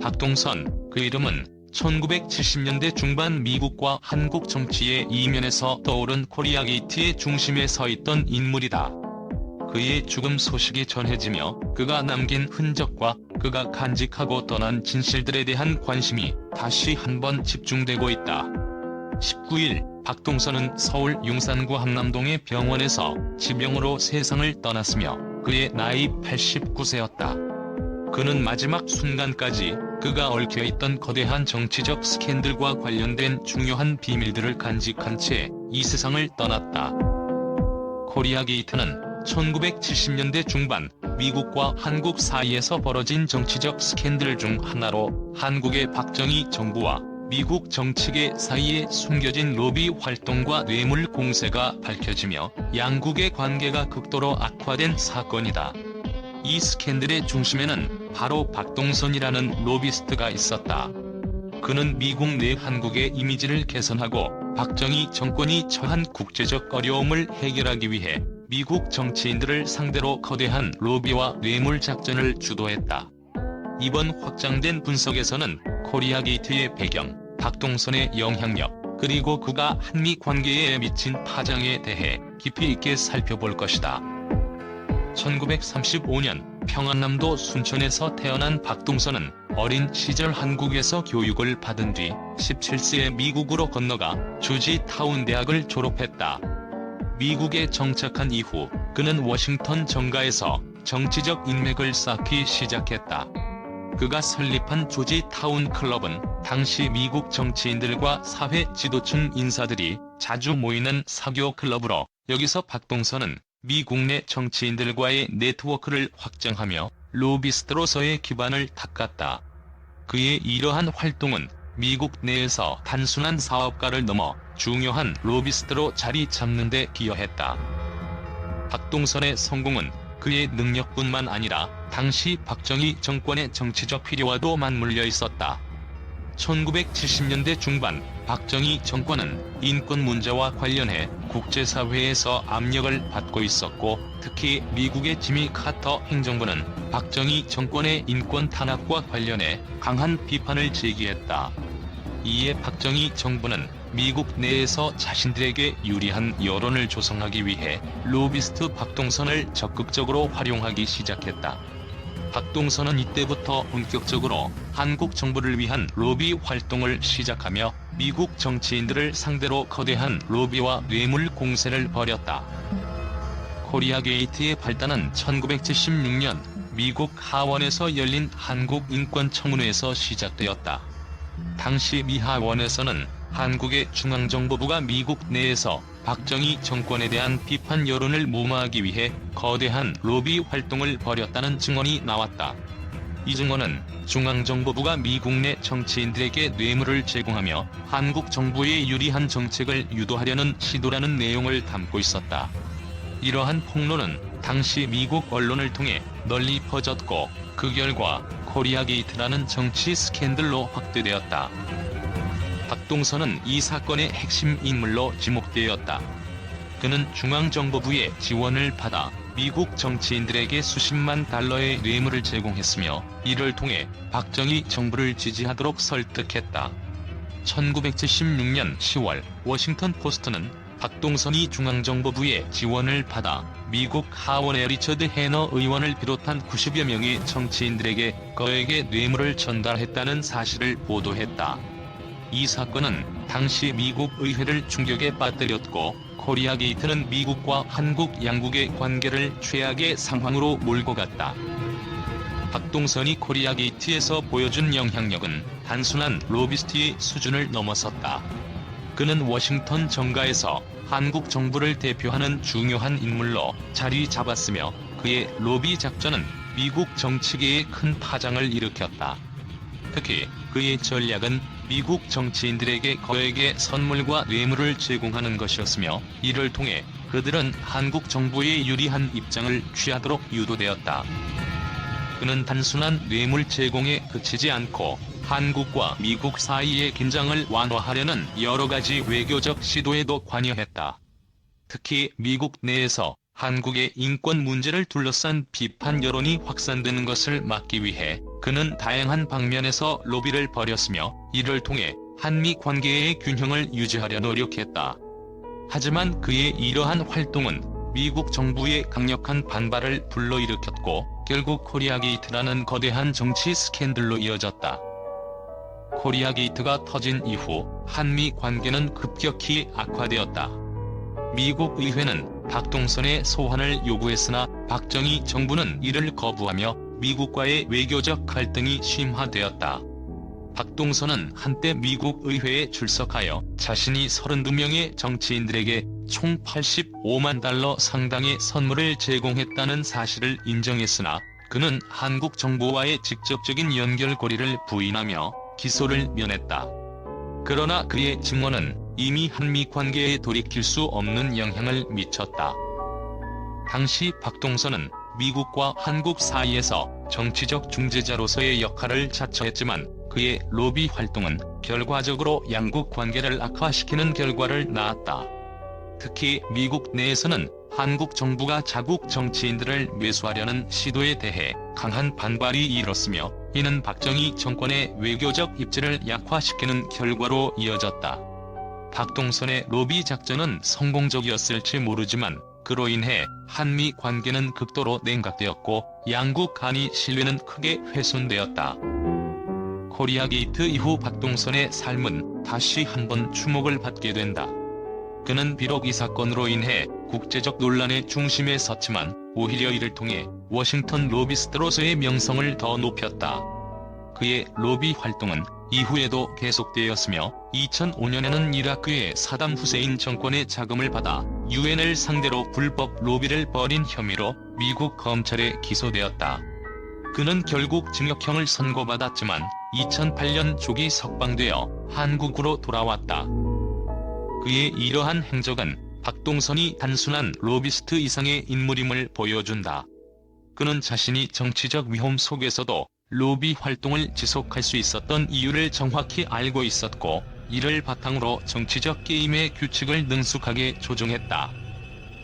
박동선, 그 이름은 1970년대 중반 미국과 한국 정치의 이면에서 떠오른 코리아 게이트의 중심에 서 있던 인물이다. 그의 죽음 소식이 전해지며 그가 남긴 흔적과 그가 간직하고 떠난 진실들에 대한 관심이 다시 한번 집중되고 있다. 19일 박동선은 서울 용산구 한남동의 병원에서 지병으로 세상을 떠났으며 그의 나이 89세였다. 그는 마지막 순간까지 그가 얽혀있던 거대한 정치적 스캔들과 관련된 중요한 비밀들을 간직한 채 이 세상을 떠났다. 코리아 게이트는 1970년대 중반 미국과 한국 사이에서 벌어진 정치적 스캔들 중 하나로 한국의 박정희 정부와 미국 정치계 사이에 숨겨진 로비 활동과 뇌물 공세가 밝혀지며 양국의 관계가 극도로 악화된 사건이다. 이 스캔들의 중심에는 바로 박동선이라는 로비스트가 있었다. 그는 미국 내 한국의 이미지를 개선하고 박정희 정권이 처한 국제적 어려움을 해결하기 위해 미국 정치인들을 상대로 거대한 로비와 뇌물 작전을 주도했다. 이번 확장된 분석에서는 코리아 게이트의 배경, 박동선의 영향력, 그리고 그가 한미 관계에 미친 파장에 대해 깊이 있게 살펴볼 것이다. 1935년 평안남도 순천에서 태어난 박동선은 어린 시절 한국에서 교육을 받은 뒤 17세에 미국으로 건너가 조지타운 대학을 졸업했다. 미국에 정착한 이후 그는 워싱턴 정가에서 정치적 인맥을 쌓기 시작했다. 그가 설립한 조지타운 클럽은 당시 미국 정치인들과 사회 지도층 인사들이 자주 모이는 사교 클럽으로 여기서 박동선은 미 국 내 정치인들과의 네트워크를 확장하며 로비스트로서의 기반을 닦았다. 그의 이러한 활동은 미국 내에서 단순한 사업가를 넘어 중요한 로비스트로 자리 잡는 데 기여했다. 박동선의 성공은 그의 능력뿐만 아니라 당시 박정희 정권의 정치적 필요와도 맞물려 있었다. 1970년대 중반 박정희 정권은 인권 문제와 관련해 국제사회에서 압력을 받고 있었고 특히 미국의 지미 카터 행정부는 박정희 정권의 인권 탄압과 관련해 강한 비판을 제기했다. 이에 박정희 정부는 미국 내에서 자신들에게 유리한 여론을 조성하기 위해 로비스트 박동선을 적극적으로 활용하기 시작했다. 박동선은 이때부터 본격적으로 한국 정부를 위한 로비 활동을 시작하며 미국 정치인들을 상대로 거대한 로비와 뇌물 공세를 벌였다. 코리아 게이트의 발단은 1976년 미국 하원에서 열린 한국인권청문회에서 시작되었다. 당시 미 하원에서는 한국의 중앙정보부가 미국 내에서 박정희 정권에 대한 비판 여론을 무마하기 위해 거대한 로비 활동을 벌였다는 증언이 나왔다. 이 증언은 중앙정보부가 미국 내 정치인들에게 뇌물을 제공하며 한국 정부에 유리한 정책을 유도하려는 시도라는 내용을 담고 있었다. 이러한 폭로는 당시 미국 언론을 통해 널리 퍼졌고 그 결과 코리아 게이트라는 정치 스캔들로 확대되었다. 박동선은 이 사건의 핵심 인물로 지목되었다. 그는 중앙정보부의 지원을 받아 미국 정치인들에게 수십만 달러의 뇌물을 제공했으며 이를 통해 박정희 정부를 지지하도록 설득했다. 1976년 10월 워싱턴 포스트는 박동선이 중앙정보부의 지원을 받아 미국 하원의 리처드 해너 의원을 비롯한 90여 명의 정치인들에게 거액의 뇌물을 전달했다는 사실을 보도했다. 이 사건은 당시 미국 의회를 충격에 빠뜨렸고 코리아 게이트는 미국과 한국 양국의 관계를 최악의 상황으로 몰고 갔다. 박동선이 코리아 게이트에서 보여준 영향력은 단순한 로비스트의 수준을 넘어섰다. 그는 워싱턴 정가에서 한국 정부를 대표하는 중요한 인물로 자리 잡았으며 그의 로비 작전은 미국 정치계에 큰 파장을 일으켰다. 특히 그의 전략은 미국 정치인들에게 거액의 선물과 뇌물을 제공하는 것이었으며 이를 통해 그들은 한국 정부에 유리한 입장을 취하도록 유도되었다. 그는 단순한 뇌물 제공에 그치지 않고 한국과 미국 사이의 긴장을 완화하려는 여러 가지 외교적 시도에도 관여했다. 특히 미국 내에서 한국의 인권 문제를 둘러싼 비판 여론이 확산되는 것을 막기 위해 그는 다양한 방면에서 로비를 벌였으며 이를 통해 한미 관계의 균형을 유지하려 노력했다. 하지만 그의 이러한 활동은 미국 정부의 강력한 반발을 불러일으켰고 결국 코리아 게이트라는 거대한 정치 스캔들로 이어졌다. 코리아 게이트가 터진 이후 한미 관계는 급격히 악화되었다. 미국 의회는 박동선의 소환을 요구했으나 박정희 정부는 이를 거부하며 미국과의 외교적 갈등이 심화되었다. 박동선은 한때 미국 의회에 출석하여 자신이 32명의 정치인들에게 총 85만 달러 상당의 선물을 제공했다는 사실을 인정했으나 그는 한국 정부와의 직접적인 연결고리를 부인하며 기소를 면했다. 그러나 그의 증언은 이미 한미 관계에 돌이킬 수 없는 영향을 미쳤다. 당시 박동선은 미국과 한국 사이에서 정치적 중재자로서의 역할을 자처했지만 그의 로비 활동은 결과적으로 양국 관계를 악화시키는 결과를 낳았다. 특히 미국 내에서는 한국 정부가 자국 정치인들을 매수하려는 시도에 대해 강한 반발이 일었으며 이는 박정희 정권의 외교적 입지를 약화시키는 결과로 이어졌다. 박동선의 로비 작전은 성공적이었을지 모르지만 그로 인해 한미 관계는 극도로 냉각되었고 양국 간의 신뢰는 크게 훼손되었다. 코리아 게이트 이후 박동선의 삶은 다시 한번 주목을 받게 된다. 그는 비록 이 사건으로 인해 국제적 논란의 중심에 섰지만 오히려 이를 통해 워싱턴 로비스트로서의 명성을 더 높였다. 그의 로비 활동은 이후에도 계속되었으며 2005년에는 이라크의 사담 후세인 정권의 자금을 받아 유엔을 상대로 불법 로비를 벌인 혐의로 미국 검찰에 기소되었다. 그는 결국 징역형을 선고받았지만 2008년 조기 석방되어 한국으로 돌아왔다. 그의 이러한 행적은 박동선이 단순한 로비스트 이상의 인물임을 보여준다. 그는 자신이 정치적 위험 속에서도 로비 활동을 지속할 수 있었던 이유를 정확히 알고 있었고 이를 바탕으로 정치적 게임의 규칙을 능숙하게 조정했다.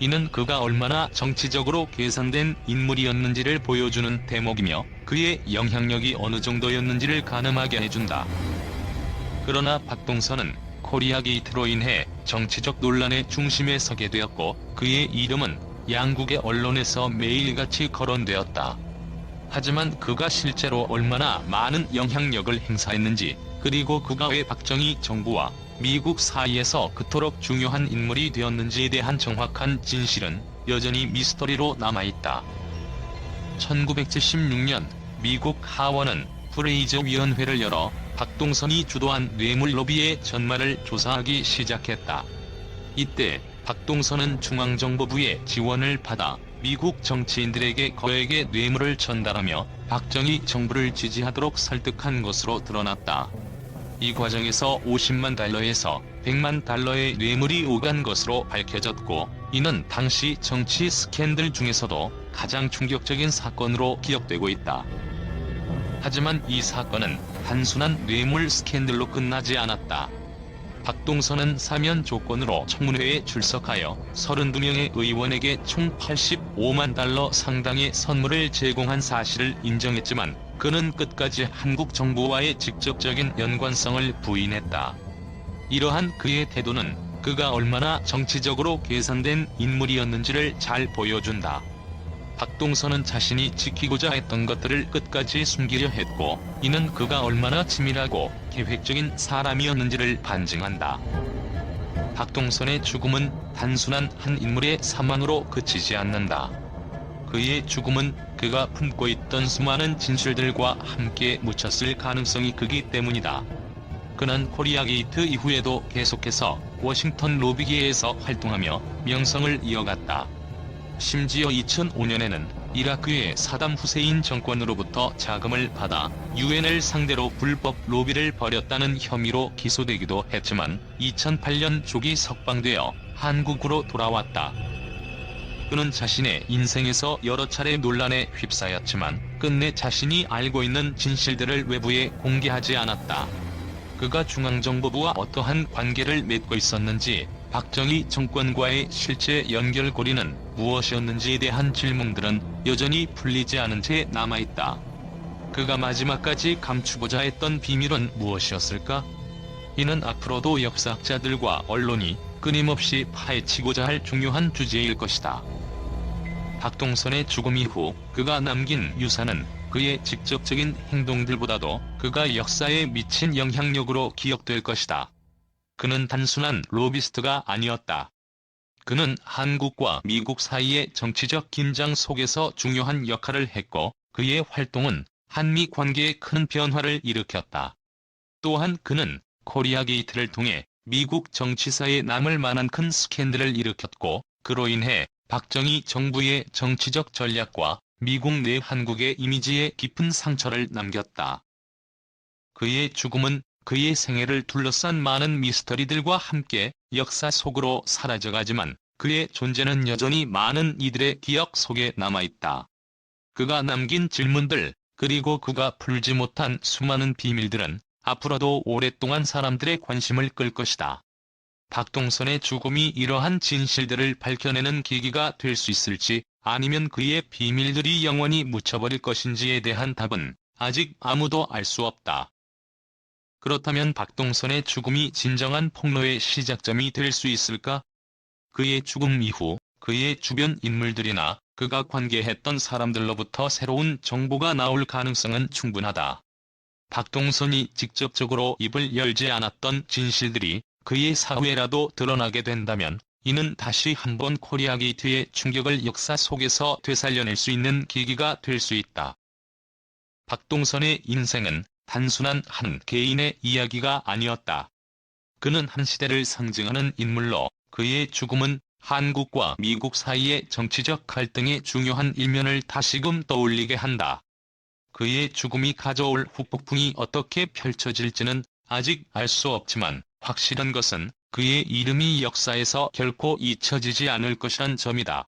이는 그가 얼마나 정치적으로 계산된 인물이었는지를 보여주는 대목이며 그의 영향력이 어느 정도였는지를 가늠하게 해준다. 그러나 박동선은 코리아 게이트로 인해 정치적 논란의 중심에 서게 되었고 그의 이름은 양국의 언론에서 매일같이 거론되었다. 하지만 그가 실제로 얼마나 많은 영향력을 행사했는지 그리고 그가 왜 박정희 정부와 미국 사이에서 그토록 중요한 인물이 되었는지에 대한 정확한 진실은 여전히 미스터리로 남아있다. 1976년 미국 하원은 프레이저 위원회를 열어 박동선이 주도한 뇌물 로비의 전말을 조사하기 시작했다. 이때 박동선은 중앙정보부의 지원을 받아 미국 정치인들에게 거액의 뇌물을 전달하며 박정희 정부를 지지하도록 설득한 것으로 드러났다. 이 과정에서 50만 달러에서 100만 달러의 뇌물이 오간 것으로 밝혀졌고 이는 당시 정치 스캔들 중에서도 가장 충격적인 사건으로 기억되고 있다. 하지만 이 사건은 단순한 뇌물 스캔들로 끝나지 않았다. 박동선은 사면 조건으로 청문회에 출석하여 32명의 의원에게 총 85만 달러 상당의 선물을 제공한 사실을 인정했지만 그는 끝까지 한국 정부와의 직접적인 연관성을 부인했다. 이러한 그의 태도는 그가 얼마나 정치적으로 계산된 인물이었는지를 잘 보여준다. 박동선은 자신이 지키고자 했던 것들을 끝까지 숨기려 했고 이는 그가 얼마나 치밀하고 계획적인 사람이었는지를 반증한다. 박동선의 죽음은 단순한 한 인물의 사망으로 그치지 않는다. 그의 죽음은 그가 품고 있던 수많은 진실들과 함께 묻혔을 가능성이 크기 때문이다. 그는 코리아 게이트 이후에도 계속해서 워싱턴 로비계에서 활동하며 명성을 이어갔다. 심지어 2005년에는 이라크의 사담 후세인 정권으로부터 자금을 받아 유엔을 상대로 불법 로비를 벌였다는 혐의로 기소되기도 했지만 2008년 조기 석방되어 한국으로 돌아왔다. 그는 자신의 인생에서 여러 차례 논란에 휩싸였지만 끝내 자신이 알고 있는 진실들을 외부에 공개하지 않았다. 그가 중앙정보부와 어떠한 관계를 맺고 있었는지 박정희 정권과의 실제 연결고리는 무엇이었는지에 대한 질문들은 여전히 풀리지 않은 채 남아있다. 그가 마지막까지 감추고자 했던 비밀은 무엇이었을까? 이는 앞으로도 역사학자들과 언론이 끊임없이 파헤치고자 할 중요한 주제일 것이다. 박동선의 죽음 이후 그가 남긴 유산은 그의 직접적인 행동들보다도 그가 역사에 미친 영향력으로 기억될 것이다. 그는 단순한 로비스트가 아니었다. 그는 한국과 미국 사이의 정치적 긴장 속에서 중요한 역할을 했고 그의 활동은 한미 관계에 큰 변화를 일으켰다. 또한 그는 코리아 게이트를 통해 미국 정치사에 남을 만한 큰 스캔들을 일으켰고 그로 인해 박정희 정부의 정치적 전략과 미국 내 한국의 이미지에 깊은 상처를 남겼다. 그의 죽음은 그의 생애를 둘러싼 많은 미스터리들과 함께 역사 속으로 사라져가지만 그의 존재는 여전히 많은 이들의 기억 속에 남아있다. 그가 남긴 질문들, 그리고 그가 풀지 못한 수많은 비밀들은 앞으로도 오랫동안 사람들의 관심을 끌 것이다. 박동선의 죽음이 이러한 진실들을 밝혀내는 계기가 될 수 있을지 아니면 그의 비밀들이 영원히 묻혀버릴 것인지에 대한 답은 아직 아무도 알 수 없다. 그렇다면 박동선의 죽음이 진정한 폭로의 시작점이 될 수 있을까? 그의 죽음 이후 그의 주변 인물들이나 그가 관계했던 사람들로부터 새로운 정보가 나올 가능성은 충분하다. 박동선이 직접적으로 입을 열지 않았던 진실들이 그의 사후에라도 드러나게 된다면 이는 다시 한번 코리아 게이트의 충격을 역사 속에서 되살려낼 수 있는 계기가 될 수 있다. 박동선의 인생은 단순한 한 개인의 이야기가 아니었다. 그는 한 시대를 상징하는 인물로 그의 죽음은 한국과 미국 사이의 정치적 갈등의 중요한 일면을 다시금 떠올리게 한다. 그의 죽음이 가져올 후폭풍이 어떻게 펼쳐질지는 아직 알 수 없지만 확실한 것은 그의 이름이 역사에서 결코 잊혀지지 않을 것이란 점이다.